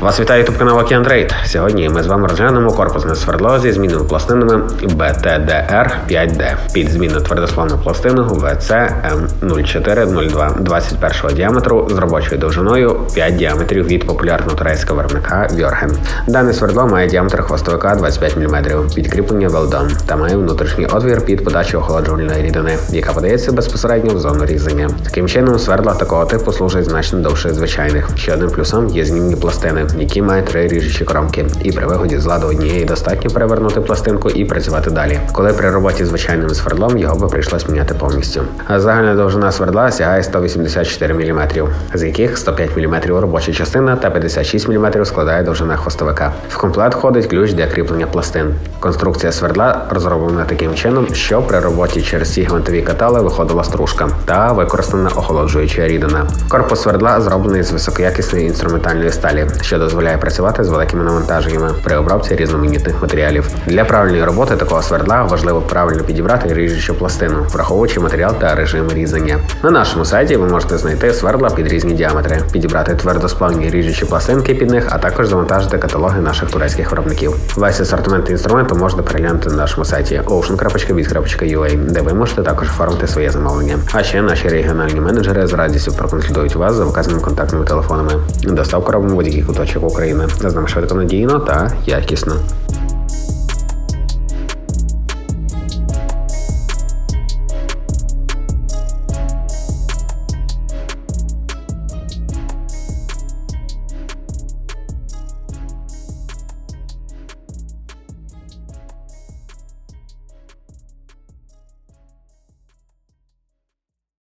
Вас вітає ютуб канал Океан Трейд. Сьогодні ми з вами розглянемо корпусне свердло зі змінними пластинами BTDR 5D під змінну твердославну пластину VCM0402 21 діаметру з робочою довжиною 5 діаметрів від популярного турецького виробника Вьорген. Дане свердло має діаметр хвостовика 25 мм, підкріплення велдон та має внутрішній отвір під подачу охолоджувальної рідини, яка подається безпосередньо в зону різання. Таким чином, свердла такого типу служать значно довше звичайних. Ще одним плюсом є змінні пластини, які мають три ріжучі кромки, і при виході з ладу однієї достатньо перевернути пластинку і працювати далі. Коли при роботі звичайним свердлом його би прийшлось міняти повністю. Загальна довжина свердла сягає 184 мм, з яких 105 мм робоча частина та 56 мм складає довжина хвостовика. В комплект входить ключ для кріплення пластин. Конструкція свердла розроблена таким чином, що при роботі через ці гвинтові катали виходила стружка та використана охолоджуюча рідина. Корпус свердла зроблений з високоякісної інструментальної сталі, що дозволяє працювати з великими навантаженнями при обробці різноманітних матеріалів. Для правильної роботи такого свердла важливо правильно підібрати ріжучу пластину, враховуючи матеріал та режим різання. На нашому сайті ви можете знайти свердла під різні діаметри, підібрати твердосплавні ріжучі пластинки під них, а також завантажити каталоги наших турецьких виробників. Весь асортимент інструменту можна переглянути на нашому сайті ocean.biz.ua, де ви можете також оформити своє замовлення. А ще наші регіональні менеджери з радістю проконсультують вас за вказаними контактними телефонами. Доставка робимо будь-який куточок України. З нами швидко надійно та якісно.